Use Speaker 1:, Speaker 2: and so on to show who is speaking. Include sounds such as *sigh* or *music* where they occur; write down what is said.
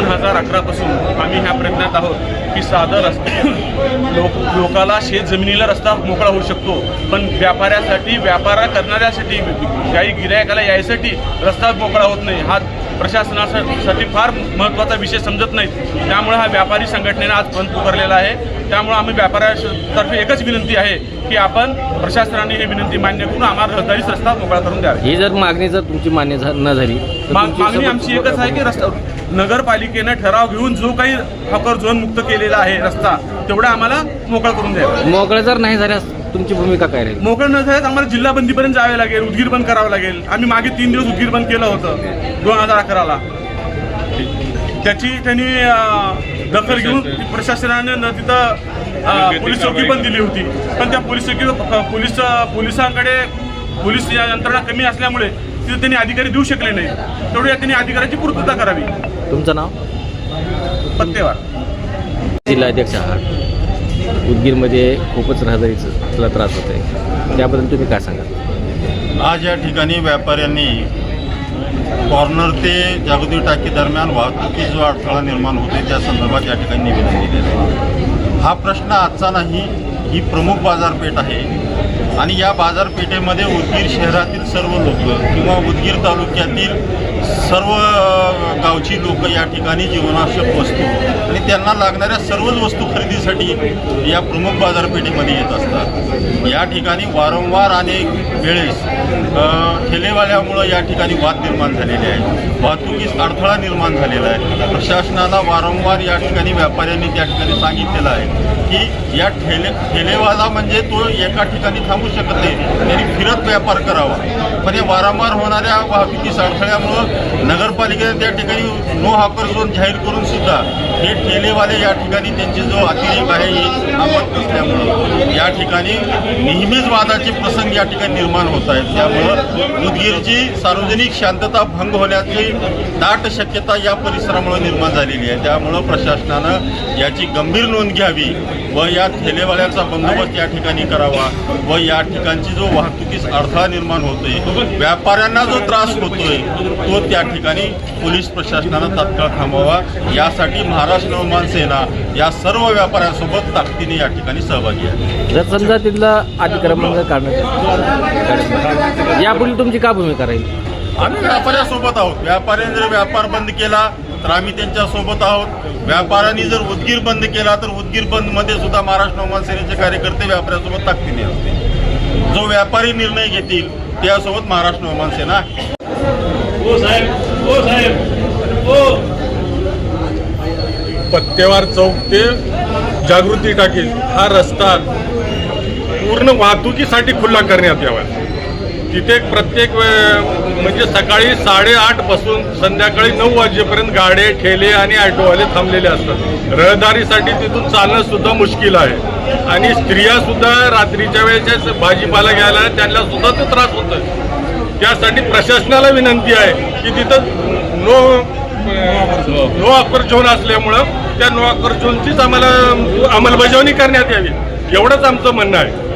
Speaker 1: दोन हजार अकरापासून आम्ही ह्या प्रयत्नात आहोत की साधं रस्ता *coughs* लोक लोकाला शेत जमिनीला रस्ता मोकळा होऊ शकतो. पण व्यापाऱ्यासाठी व्यापार करणाऱ्यासाठी काही गिरायकाला यायसाठी रस्ता मोकळा होत नाही हा प्रशासनासाठी फार महत्त्वाचा विषय समजत नाही त्यामुळे हा व्यापारी संघटनेनं आज बंद पुकारलेला आहे. त्यामुळे आम्ही व्यापाऱ्यातर्फे एकच विनंती आहे की आपण प्रशासनाने ही विनंती मान्य करून आम्हाला रहदारीच रस्ता मोकळा करून द्यावा.
Speaker 2: ही जर मागणी जर तुमची मान्य न झाली
Speaker 1: मागणी आमची एकच आहे की रस्ता नगरपालिकेनं ठराव घेऊन जो काही हॉकर झोन मुक्त केलेला आहे रस्ता तेवढा आम्हाला मोकळा करून द्यावा
Speaker 2: मोकळं जर नाही झाल्यास तुमची भूमिका काय राहील?
Speaker 1: मोकळं न झाल्यास आम्हाला जिल्हा बंदीपर्यंत जावे लागेल उदगीर बंद करावं लागेल. आम्ही मागे तीन दिवस उदगीर बंद केलं होतं दोन हजार अकराला. त्याची त्यांनी दखल घेऊन प्रशासनाने न तिथं पोलीस चौकी पण दिली होती. पण त्या पोलीस चौकी पोलीस पोलिसांकडे पोलीस या यंत्रणा कमी असल्यामुळे तिथे त्यांनी अधिकारी देऊ शकले नाही तेवढी त्यांनी अधिकाऱ्याची पूर्तता करावी.
Speaker 2: तुमचं नाव?
Speaker 1: पत्तेवार.
Speaker 2: जिल्हाध्यक्ष आहात. उदगीरमध्ये खूपच रहदारीचं तुला त्रास होत आहे त्याबद्दल तुम्ही काय सांगाल?
Speaker 3: आज या ठिकाणी व्यापाऱ्यांनी कॉर्नर ते जागृती टाकी दरम्यान वाहतुकीत जो अडथळा निर्माण होते त्या संदर्भात या ठिकाणी निवेदन दिलेलं आहे. हा प्रश्न आजचा नाही ही प्रमुख बाजारपेठ आहे. आणि या बाजारपेठेमध्ये उदगीर शहरातील सर्व लोक किंवा उदगीर तालुक्यातील सर्व गावची लोक या ठिकाणी जीवनावश्यक वस्तू आणि त्यांना लागणाऱ्या सर्वच वस्तू खरेदीसाठी या प्रमुख बाजारपेठेमध्ये येत असतात. या ठिकाणी वारंवार अनेक वेळेस ठेलेवाल्यामुळं या ठिकाणी वाद निर्माण झालेले आहे वाहतुकीस अडथळा निर्माण झालेला आहे. प्रशासनाला वारंवार या ठिकाणी व्यापाऱ्यांनी त्या ठिकाणी सांगितलेलं आहे की या ठेले ठेलेवाला म्हणजे तो एका ठिकाणी थांब शकत नाही. त्यांनी फिरत व्यापार करावा. पण या वारंवार होणाऱ्या वाहतुकीस अडथळ्यामुळं नगरपालिकेने त्या ठिकाणी नो हाकर झोन जाहीर करून सुद्धा हे ठेलेवाले या ठिकाणी त्यांचे जो अतिरेक आहे हे थांबत या ठिकाणी नेहमीच वादाचे प्रसंग या ठिकाणी निर्माण होत आहेत. त्यामुळं उदगीरची सार्वजनिक शांतता भंग होण्याची दाट शक्यता या परिसरामुळे निर्माण झालेली आहे. त्यामुळं प्रशासनानं याची गंभीर नोंद घ्यावी व या ठेलेवाल्यांचा बंदोबस्त या ठिकाणी करावा व या ठिकाणची जो वाहतुकीस अडथळा निर्माण होतोय व्यापाऱ्यांना जो त्रास होतोय तो त्या ठिकाणी पोलीस प्रशासनानं तात्काळ थांबवावा. यासाठी महाराष्ट्र नवमान सेना या सर्व व्यापाऱ्यांसोबत ताकदीने या ठिकाणी सहभागी आहे.
Speaker 2: जर समजा तिथला अतिक्रमण काढण्यात यापुढे तुमची का भूमिका राहील?
Speaker 3: आम्ही व्यापाऱ्यासोबत आहोत. व्यापाऱ्याने जर व्यापार बंद केला तर आम्ही त्यांच्यासोबत आहोत. व्यापाऱ्यांनी जर उदगीर बंद केला तर उदगीर बंदमध्ये सुद्धा महाराष्ट्र नवमान सेनेचे कार्यकर्ते व्यापाऱ्यासोबत ताकदीने असतील. जो व्यापारी निर्णय घेतील त्यासोबत महाराष्ट्र नवमान सेना आहे.
Speaker 4: पत्तेवार चौक ते जागृती टाकी हा रस्ता पूर्ण वाहतुकीसाठी खुला करण्यात यावा. तिथे प्रत्येक वे- म्हणजे सकाळी साडेआठपासून संध्याकाळी नऊ वाजेपर्यंत गाडे ठेले आणि ऑटोवाले थांबलेले असतात. रहदारीसाठी तिथून चालणं सुद्धा मुश्किल आहे. आणि स्त्रिया सुद्धा रात्रीच्या वेळेच्या भाजीपाला घ्यायला त्यांना सुद्धा तो त्रास होतो त्यासाठी प्रशासनाला विनंती आहे की तिथं नो नो ऑफर झोन असल्यामुळं त्या नो ऑफर झोनचीच आम्हाला अंमलबजावणी करण्यात यावी. एवढंच आमचं म्हणणं आहे.